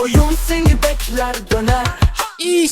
oyun seni bekler döner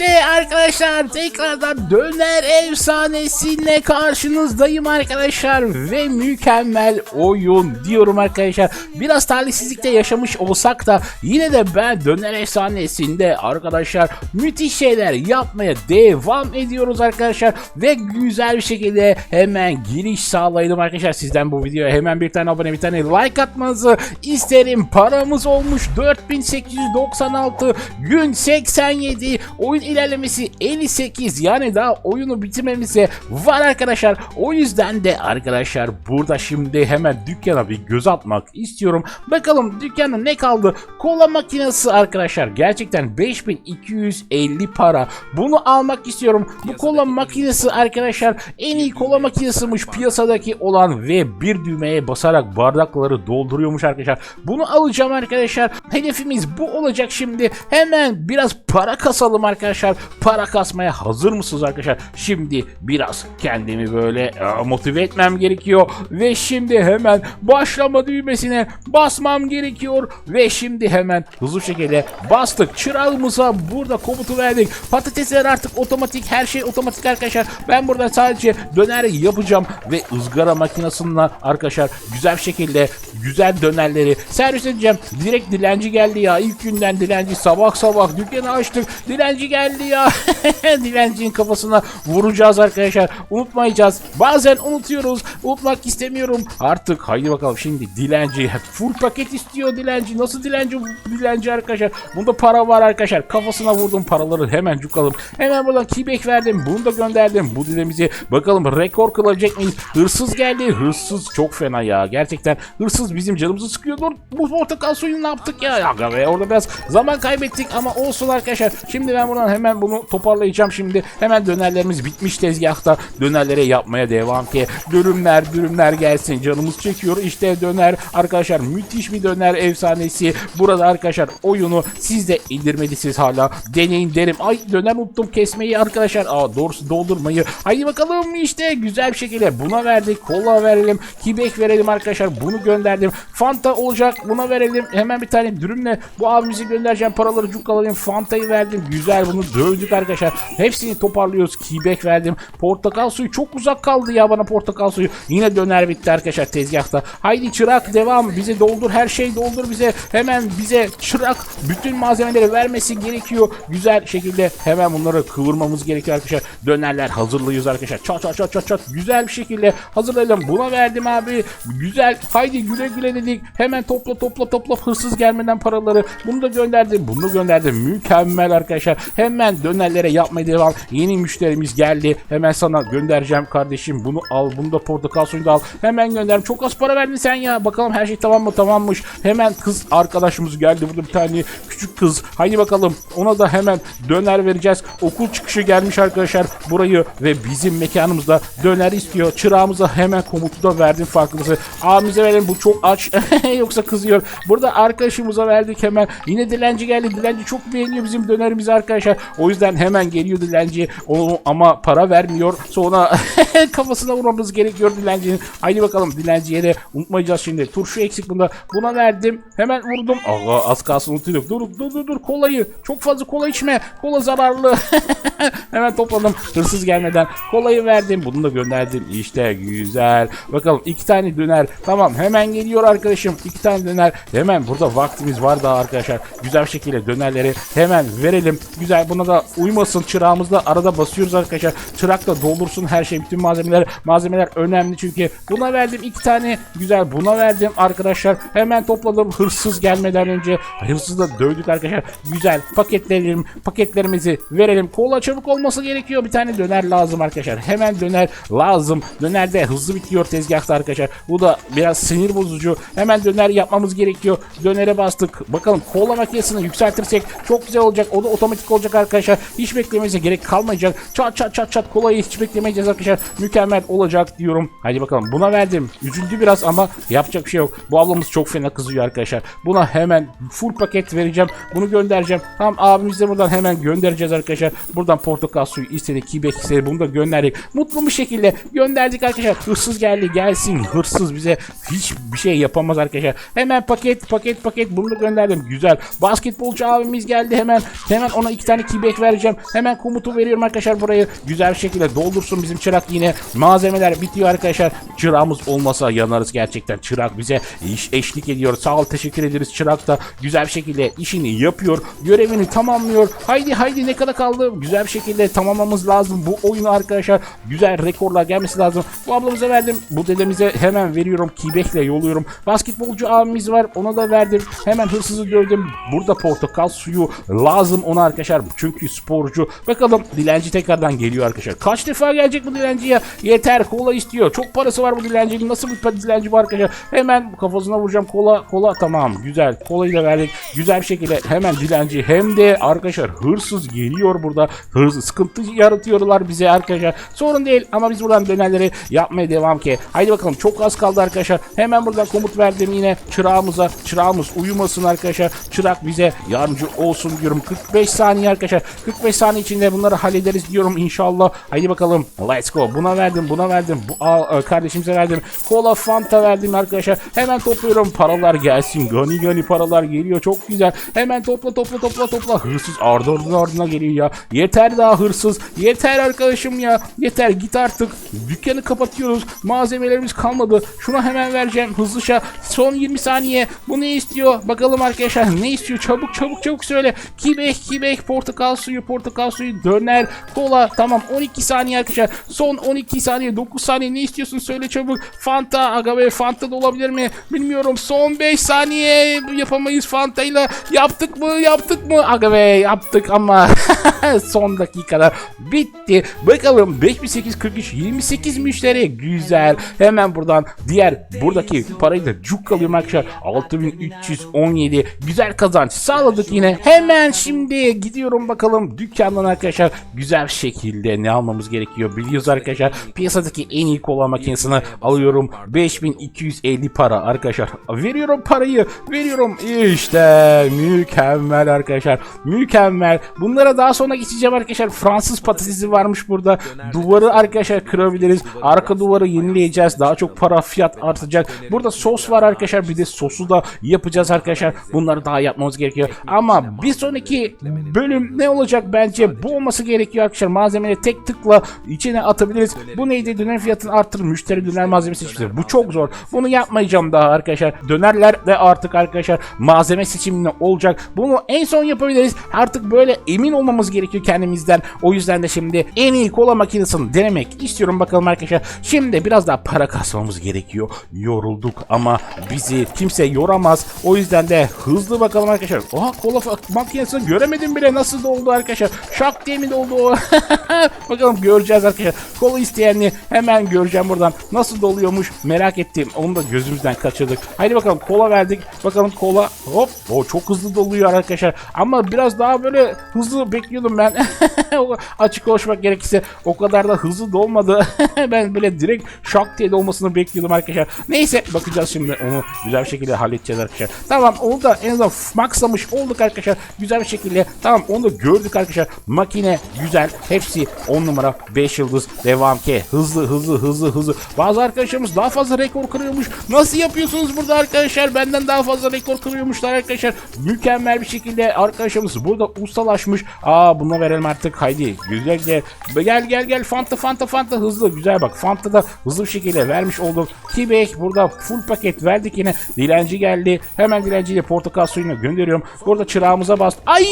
İşte arkadaşlar tekrardan döner efsanesine karşınızdayım arkadaşlar ve mükemmel oyun diyorum arkadaşlar. Biraz talihsizlikte yaşamış olsak da yine de ben döner efsanesinde arkadaşlar müthiş şeyler yapmaya devam ediyoruz arkadaşlar ve güzel bir şekilde hemen giriş sağlayalım arkadaşlar. Sizden bu videoya hemen bir tane abone bir tane like atmanızı isterim. Paramız olmuş 4896 gün 87 oyun ilerlemesi 58 yani daha oyunu bitirmemize var arkadaşlar. O yüzden de arkadaşlar burada şimdi hemen dükkana bir göz atmak istiyorum. Bakalım dükkanda ne kaldı? Kola makinesi arkadaşlar gerçekten 5250 para. Bunu almak istiyorum. Bu kola makinesi arkadaşlar en iyi kola makinesiymiş piyasadaki olan ve bir düğmeye basarak bardakları dolduruyormuş arkadaşlar. Bunu alacağım arkadaşlar. Hedefimiz bu olacak şimdi. Hemen biraz para kasalım arkadaşlar. Para kasmaya hazır mısınız arkadaşlar? Şimdi biraz kendimi böyle e, motive etmem gerekiyor. Ve şimdi hemen başlama düğmesine basmam gerekiyor. Ve şimdi hemen hızlı şekilde bastık. Çırağımıza burada komutu verdik. Patatesler artık otomatik. Her şey otomatik arkadaşlar. Ben burada sadece döner yapacağım. Ve ızgara makinesinden arkadaşlar güzel bir şekilde güzel dönerleri servis edeceğim. Direkt dilenci geldi ya. İlk günden dilenci sabah sabah dükkanı açtık. Dilenci geldi ya. Dilencinin kafasına vuracağız arkadaşlar. Unutmayacağız. Bazen unutuyoruz. Unutmak istemiyorum. Artık haydi bakalım şimdi dilenci full paket istiyor dilenci. Nasıl dilenci dilenci arkadaşlar? Bunda para var arkadaşlar. Kafasına vurdum paraları hemen cukalım. Hemen buradan kibek verdim. Bunu da gönderdim. Bu dilemizi bakalım rekor kılacak mıyız? Hırsız geldi. Hırsız çok fena ya. Gerçekten hırsız bizim canımızı sıkıyor. Dur bu portakal suyunu ne yaptık ya? Ya orada biraz zaman kaybettik ama olsun arkadaşlar. Şimdi ben buradan hemen bunu toparlayacağım şimdi. Hemen dönerlerimiz bitmiş tezgahta. Dönerlere yapmaya devam ki. Dürümler dürümler gelsin. Canımız çekiyor. İşte döner arkadaşlar müthiş bir döner efsanesi. Burada arkadaşlar oyunu siz de indirmelisiniz hala. Deneyin derim. Ay döner unuttum kesmeyi arkadaşlar. Aa doğrusu doldurmayı. Haydi bakalım işte güzel bir şekilde buna verdik. Kola verelim. Kibek verelim arkadaşlar. Bunu gönderdim. Fanta olacak. Buna verelim. Hemen bir tane dürümle bu abimizi göndereceğim. Paraları cukkaladım. Fanta'yı verdim. Güzel bunu dövdük arkadaşlar. Hepsini toparlıyoruz. Kibek verdim. Portakal suyu çok uzak kaldı ya bana portakal suyu. Yine döner bitti arkadaşlar tezgahta. Haydi çırak devam. Bize doldur her şey doldur bize. Hemen bize çırak bütün malzemeleri vermesi gerekiyor. Güzel şekilde hemen bunları kıvırmamız gerekiyor arkadaşlar. Dönerler hazırlıyoruz arkadaşlar. Çat çat çat çat çat. Güzel bir şekilde hazırlayalım. Buna verdim abi. Güzel. Haydi güle güle dedik. Hemen topla topla topla hırsız gelmeden paraları. Bunu da gönderdim. Bunu gönderdim. Mükemmel arkadaşlar. Hemen dönerlere yapmaya devam. Yeni müşterimiz geldi. Hemen sana göndereceğim kardeşim. Bunu al. Bunu da portakal suyunu da al. Hemen gönderdim. Çok az para verdin sen ya. Bakalım her şey tamam mı? Tamammış. Hemen kız arkadaşımız geldi. Burada bir tane küçük kız. Haydi bakalım. Ona da hemen döner vereceğiz. Okul çıkışı gelmiş arkadaşlar burayı ve bizim mekanımızda döner istiyor. Çırağımıza hemen komutu da verdim farkındasın. Abimize verelim bu çok aç. Yoksa kızıyor. Burada arkadaşımıza verdik hemen. Yine dilenci geldi. Dilenci çok beğeniyor bizim dönerimizi arkadaşlar. O yüzden hemen geliyor dilenci. Onu ama para vermiyor. Sonra kafasına vurmamız gerekiyor dilencinin. Haydi bakalım dilenciye de unutmayacağız şimdi. Turşu eksik bunda. Buna verdim. Hemen vurdum. Aa, az kalsın unutuyorduk. Dur dur dur dur kolayı. Çok fazla kola içme. Kola zararlı. hemen topladım. Hırsız gelmeden kolayı verdim. Bunu da gönderdim. İşte güzel. Bakalım iki tane döner. Tamam hemen geliyor arkadaşım. İki tane döner. Hemen burada vaktimiz var daha arkadaşlar. Güzel bir şekilde dönerleri hemen verelim. Güzel buna da uymasın. Çırağımızda arada basıyoruz arkadaşlar. Çırak da doldursun her şey. Bütün malzemeler. Malzemeler önemli çünkü. Buna verdim iki tane. Güzel buna verdim arkadaşlar. Hemen topladım hırsız gelmeden önce. Hırsızı da dövdük arkadaşlar. Güzel paketlerim, paketlerimizi verelim. Kola çabuk olması gerekiyor. Bir tane döner lazım arkadaşlar. Hemen döner lazım. Döner de hızlı bitiyor tezgahta arkadaşlar. Bu da biraz sinir bozucu. Hemen döner yapmamız gerekiyor. Dönere bastık. Bakalım kola makinesini yükseltirsek çok güzel olacak. O da otomatik olacak arkadaşlar. Hiç beklememize gerek kalmayacak. Çat çat çat çat kolayı hiç beklemeyeceğiz arkadaşlar. Mükemmel olacak diyorum. Hadi bakalım. Buna verdim. Üzüldü biraz ama yapacak bir şey yok. Bu ablamız çok fena kızıyor arkadaşlar. Buna hemen full paket vereceğim. Bunu göndereceğim. Tamam abimiz de buradan hemen göndereceğiz arkadaşlar. Buradan portakal suyu istedi. Kibek istedi. Bunu da gönderdik. Mutlu bir şekilde gönderdik arkadaşlar. Hırsız geldi gelsin. Hırsız bize hiçbir şey yapamaz arkadaşlar. Hemen paket paket paket bunu da gönderdim. Güzel. Basketbolcu abimiz geldi hemen. Hemen ona iki tane kibek vereceğim. Hemen komutu veriyorum arkadaşlar burayı. Güzel bir şekilde doldursun bizim çırak yine. Malzemeler bitiyor arkadaşlar. Çırağımız olmasa yanarız gerçekten. Çırak bize iş eşlik ediyor. Sağ ol teşekkür ederiz. Çırak da güzel bir şekilde işini yapıyor. Görevini tamamlıyor. Haydi haydi ne kadar kaldı? Güzel bir şekilde tamamlamamız lazım. Bu oyunu arkadaşlar güzel rekorlar gelmesi lazım. Bu ablamıza verdim. Bu dedemize hemen veriyorum. Kibekle yolluyorum. Basketbolcu abimiz var. Ona da verdim. Hemen hırsızı dövdüm. Burada portakal suyu lazım ona arkadaşlar. Çünkü sporcu. Bakalım dilenci tekrardan geliyor arkadaşlar. Kaç defa gelecek bu dilenci ya? Yeter kola istiyor. Çok parası var bu dilencinin. Nasıl bir dilenci bu arkadaşlar? Hemen kafasına vuracağım. Kola kola tamam. Güzel. Kolayı da verdik. Güzel bir şekilde hemen dilenci hem de arkadaşlar hırsız geliyor burada. Hırsız sıkıntı yaratıyorlar bize arkadaşlar. Sorun değil ama biz buradan dönerleri yapmaya devam ki. Haydi bakalım çok az kaldı arkadaşlar. Hemen buradan komut verdim yine çırağımıza. Çırağımız uyumasın arkadaşlar. Çırak bize yardımcı olsun diyorum. 45 saniye arkadaşlar. 45 saniye içinde bunları hallederiz diyorum inşallah. Haydi bakalım. Let's go. Buna verdim, buna verdim. Bu aa, e, kardeşimize verdim. Kola Fanta verdim arkadaşlar. Hemen topluyorum. Paralar gelsin. Gani gani paralar geliyor. Çok güzel. Hemen topla topla topla topla. Hırsız ardı ardına ardına geliyor ya. Yeter daha hırsız. Yeter arkadaşım ya. Yeter git artık. Dükkanı kapatıyoruz. Malzemelerimiz kalmadı. Şuna hemen vereceğim hızlıca. Son 20 saniye. Bu ne istiyor? Bakalım arkadaşlar ne istiyor? Çabuk çabuk çabuk söyle. Kibek kibek portakal suyu portakal suyu döner kola tamam 12 saniye arkadaşlar. Son 12 saniye 9 saniye ne istiyorsun söyle çabuk. Fanta aga be Fanta da olabilir mi? Bilmiyorum. Son 5 saniye yapamayız Fanta ile. Yaptık mı? Yaptık mı? Aga be yaptık ama son dakikada bitti. Bakalım 5843 28 müşteri güzel. Hemen buradan diğer buradaki parayı da cuk alıyorum arkadaşlar. 6317 güzel kazanç sağladık yine. Hemen şimdi gidiyorum bakalım dükkandan arkadaşlar güzel şekilde ne almamız gerekiyor biliyoruz arkadaşlar. Piyasadaki en iyi kola makinesini alıyorum. 5250 para arkadaşlar. Veriyorum parayı. Veriyorum. İşte mükemmel arkadaşlar. Mükemmel. Bunlara daha sonra geçeceğim arkadaşlar. Fransız patatesi varmış burada. Duvarı arkadaşlar kırabiliriz. Arka duvarı yenileyeceğiz. Daha çok para fiyat artacak. Burada sos var arkadaşlar. Bir de sosu da yapacağız arkadaşlar. Bunları daha yapmamız gerekiyor. Ama bir sonraki bölüm ne olacak bence? Bu olması gerekiyor arkadaşlar. Malzemeleri tek tıkla içine atabiliriz. Bu neydi? Döner fiyatını arttırır. Müşteri döner malzemesi seçmiştir. Bu çok zor. Bunu yapmayacağım daha arkadaşlar. Dönerler de artık arkadaşlar malzeme seçiminde olacak. Bunu en son yapabiliriz. Artık böyle emin olmamız gerekiyor kendimizden. O yüzden de şimdi en iyi kola makinesini denemek istiyorum bakalım arkadaşlar. Şimdi biraz daha para kasmamız gerekiyor. Yorulduk ama bizi kimse yoramaz. O yüzden de hızlı bakalım arkadaşlar. Oha kola makinesini göremedim bile nasıl doldu arkadaşlar. Şak diye mi doldu bakalım göreceğiz arkadaşlar. Kola isteyenli hemen göreceğim buradan. Nasıl doluyormuş merak ettim. Onu da gözümüzden kaçırdık. Haydi bakalım kola verdik. Bakalım kola hop. O çok hızlı doluyor arkadaşlar. Ama biraz daha böyle hızlı bekliyordum ben. O Açık konuşmak gerekirse o kadar da hızlı dolmadı. ben böyle direkt şak diye dolmasını bekliyordum arkadaşlar. Neyse bakacağız şimdi onu güzel bir şekilde halledeceğiz arkadaşlar. Tamam onu da en azından maxlamış olduk arkadaşlar. Güzel bir şekilde. Tamam onu da gördük arkadaşlar. Makine güzel. Hepsi 10 numara 5 yıldız. Devam ki. Hızlı hızlı hızlı hızlı. Bazı arkadaşlarımız daha fazla rekor kırıyormuş. Nasıl yapıyorsunuz burada arkadaşlar? Benden daha fazla rekor kırıyormuşlar arkadaşlar. Mükemmel bir şekilde arkadaşlarımız burada ustalaşmış. Aa buna verelim artık. Haydi güzel güzel. Gel gel gel Fanta Fanta Fanta hızlı güzel bak. Fanta da hızlı bir şekilde vermiş olduk. Kibek burada full paket verdik yine. Dilenci geldi. Hemen dilenciyle portakal suyunu gönderiyorum. Burada çırağımıza bas. Ay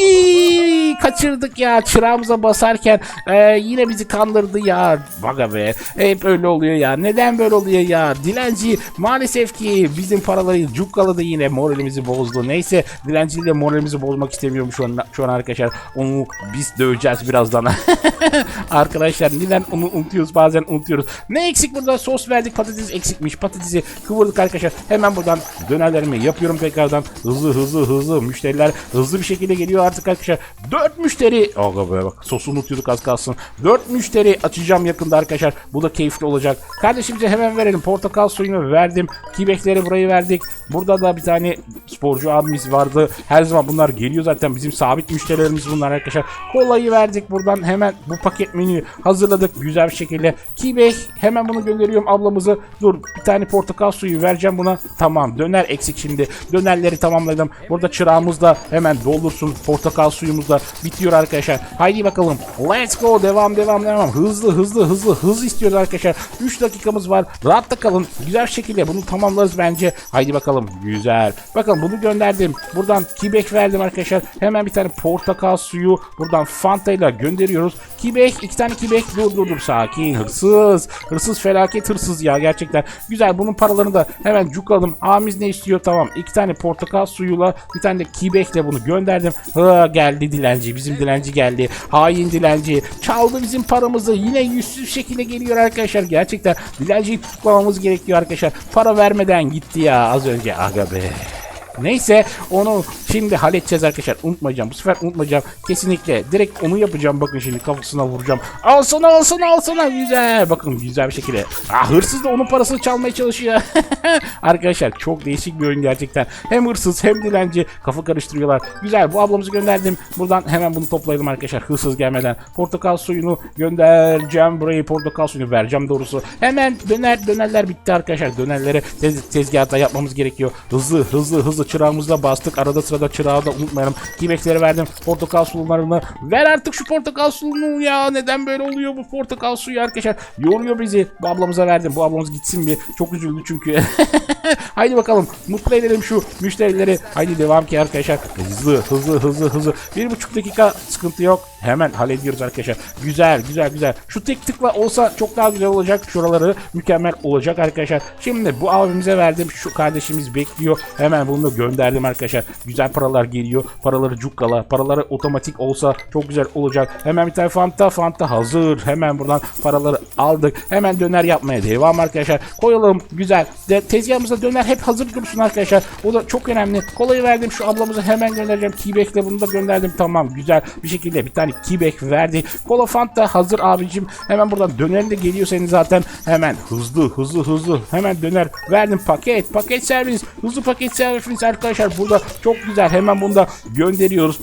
kaçırdık ya. Çırağımıza basarken e, yine bizi kandırdı ya. Baga be. Hep öyle oluyor ya. Neden böyle oluyor ya? Dilenci maalesef ki bizim paraları cukkaladı yine moralimizi bozdu. Neyse dilenciyle moralimizi bozmak istemiyorum şu an, şu an arkadaşlar. Onu biz döveceğiz birazdan. arkadaşlar neden onu unutuyoruz bazen unutuyoruz. Ne eksik burada? Sos verdik patates eksikmiş. Patatesi kıvırdık arkadaşlar. Hemen buradan dönerlerimi yapıyorum tekrardan. Hızlı hızlı hızlı müşteriler hızlı bir şekilde geliyor artık arkadaşlar. 4 müşteri. Aga be bak sosu unutuyorduk az kalsın. 4 müşteri açacağım yakında arkadaşlar. Bu da keyifli olacak. Kardeşimize hemen verelim. Portakal suyunu verdim. Kibekleri burayı verdik. Burada da bir tane sporcu abimiz vardı. Her zaman bunlar geliyor zaten. Bizim sabit müşterilerimiz bunlar arkadaşlar. Kolayı verdik. Buradan hemen bu paket menüyü hazırladık güzel bir şekilde. Kibek hemen bunu gönderiyorum ablamızı. Dur bir tane portakal suyu vereceğim buna. Tamam döner eksik şimdi. Dönerleri tamamladım. Burada çırağımız da hemen doldursun. Portakal suyumuz da bitiyor arkadaşlar. Haydi bakalım. Let's go. Devam devam devam. Hızlı hızlı hızlı hız istiyoruz arkadaşlar. 3 dakikamız var. Rahatta kalın. Güzel şekilde bunu tamamlarız bence. Haydi bakalım. Güzel. Bakın bunu gönderdim. Buradan kibek verdim arkadaşlar. Hemen bir tane portakal suyu buradan Fanta ile gönderiyoruz. Kibek iki tane kibek. Dur dur dur. Sakin hırsız. Hırsız felaket hırsız ya gerçekten. Güzel bunun paralarını da hemen cukalım Amiz ne istiyor? Tamam iki tane portakal suyuyla bir tane de kibekle bunu gönderdim. Ha, geldi dilenci bizim dilenci geldi. Hain dilenci. Çaldı bizim paramızı. Yine yüzsüz şekilde geliyor arkadaşlar. Gerçekten dilenciyi tutuklamamız gerekiyor arkadaşlar. Para vermeden gitti ya az önce aga be Neyse onu şimdi halledeceğiz arkadaşlar. Unutmayacağım. Bu sefer unutmayacağım. Kesinlikle. Direkt onu yapacağım. Bakın şimdi kafasına vuracağım. Al sana al sana al sana. Güzel. Bakın güzel bir şekilde. Ah hırsız da onun parasını çalmaya çalışıyor. arkadaşlar çok değişik bir oyun gerçekten. Hem hırsız hem dilenci kafa karıştırıyorlar. Güzel. Bu ablamızı gönderdim. Buradan hemen bunu toplayalım arkadaşlar. Hırsız gelmeden. Portakal suyunu göndereceğim. Burayı portakal suyunu vereceğim doğrusu. Hemen döner dönerler bitti arkadaşlar. Dönerleri tez, tezgahta yapmamız gerekiyor. Hızlı hızlı hızlı çırağımızla bastık. Arada sırada çırağı da unutmayalım. Kibekleri verdim. Portakal sularını. Ver artık şu portakal suyunu ya. Neden böyle oluyor bu portakal suyu arkadaşlar? Yoruyor bizi. Bu ablamıza verdim. Bu ablamız gitsin bir. Çok üzüldü çünkü. Haydi bakalım. Mutlu edelim şu müşterileri. Haydi devam ki arkadaşlar. Hızlı hızlı hızlı hızlı. Bir buçuk dakika sıkıntı yok. Hemen hallediyoruz arkadaşlar. Güzel güzel güzel. Şu tek tıkla olsa çok daha güzel olacak. Şuraları mükemmel olacak arkadaşlar. Şimdi bu abimize verdim. Şu kardeşimiz bekliyor. Hemen bunu gönderdim arkadaşlar. Güzel paralar geliyor. Paraları cukkala. Paraları otomatik olsa çok güzel olacak. Hemen bir tane fanta. Fanta hazır. Hemen buradan paraları aldık. Hemen döner yapmaya devam arkadaşlar. Koyalım. Güzel. Tezgahımızda döner hep hazır dursun arkadaşlar. O da çok önemli. Kolayı verdim. Şu ablamıza hemen göndereceğim. Keybek'le bunu da gönderdim. Tamam. Güzel bir şekilde bir tane Keybek verdi. Kola Fanta hazır abicim. Hemen buradan döner de geliyor senin zaten. Hemen hızlı hızlı hızlı. Hemen döner verdim paket. Paket servis. Hızlı paket servis arkadaşlar. Burada çok güzel. Hemen bunu da gönderiyoruz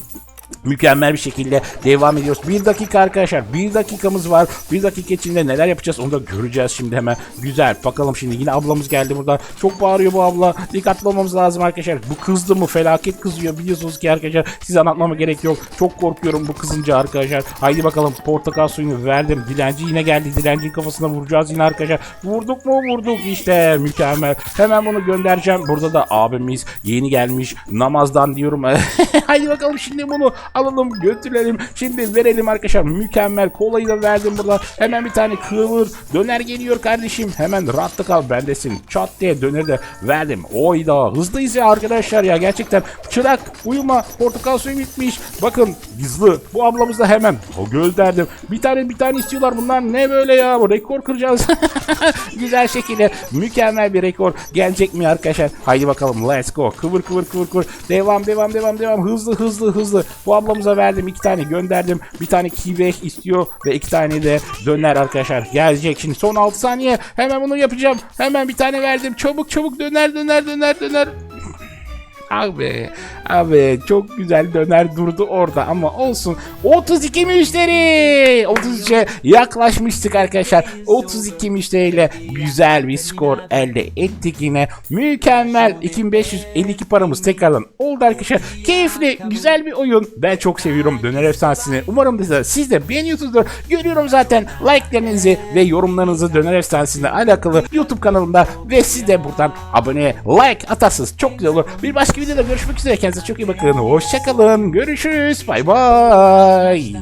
mükemmel bir şekilde devam ediyoruz. Bir dakika arkadaşlar. Bir dakikamız var. Bir dakika içinde neler yapacağız onu da göreceğiz şimdi hemen. Güzel. Bakalım şimdi yine ablamız geldi burada. Çok bağırıyor bu abla. Dikkatli olmamız lazım arkadaşlar. Bu kızdı mı? Felaket kızıyor. Biliyorsunuz ki arkadaşlar. Size anlatmama gerek yok. Çok korkuyorum bu kızınca arkadaşlar. Haydi bakalım. Portakal suyunu verdim. Dilenci yine geldi. Dilencinin kafasına vuracağız yine arkadaşlar. Vurduk mu? Vurduk. işte mükemmel. Hemen bunu göndereceğim. Burada da abimiz yeni gelmiş. Namazdan diyorum. Haydi bakalım şimdi bunu alalım götürelim. Şimdi verelim arkadaşlar. Mükemmel. Kolayı da verdim burada. Hemen bir tane kıvır. Döner geliyor kardeşim. Hemen rahatla kal bendesin. Çat diye döneri de verdim. Oyda. Hızlıyız ya arkadaşlar ya. Gerçekten. Çırak uyuma. Portakal suyu bitmiş. Bakın hızlı. Bu ablamız da hemen. O gönderdim. Bir tane bir tane istiyorlar. Bunlar ne böyle ya? Bu rekor kıracağız. Güzel şekilde. Mükemmel bir rekor. Gelecek mi arkadaşlar? Haydi bakalım. Let's go. Kıvır kıvır kıvır kıvır. Devam devam devam devam. Hızlı hızlı hızlı. Bu ablamıza verdim. iki tane gönderdim. Bir tane kibek istiyor ve iki tane de döner arkadaşlar. Gelecek şimdi. Son 6 saniye. Hemen bunu yapacağım. Hemen bir tane verdim. Çabuk çabuk döner döner döner döner. Abi, abi çok güzel döner durdu orada ama olsun. 32 müşteri. 33'e yaklaşmıştık arkadaşlar. 32 müşteriyle güzel bir skor elde ettik yine. Mükemmel 2552 paramız tekrardan oldu arkadaşlar. Keyifli, güzel bir oyun. Ben çok seviyorum döner efsanesini. Umarım da siz de beğeniyorsunuzdur. Görüyorum zaten like'larınızı ve yorumlarınızı döner efsanesine alakalı YouTube kanalımda ve siz de buradan abone, like atarsınız. Çok güzel olur. Bir başka videoda görüşmek üzere. Kendinize çok iyi bakın. Hoşçakalın. Görüşürüz. Bay bay.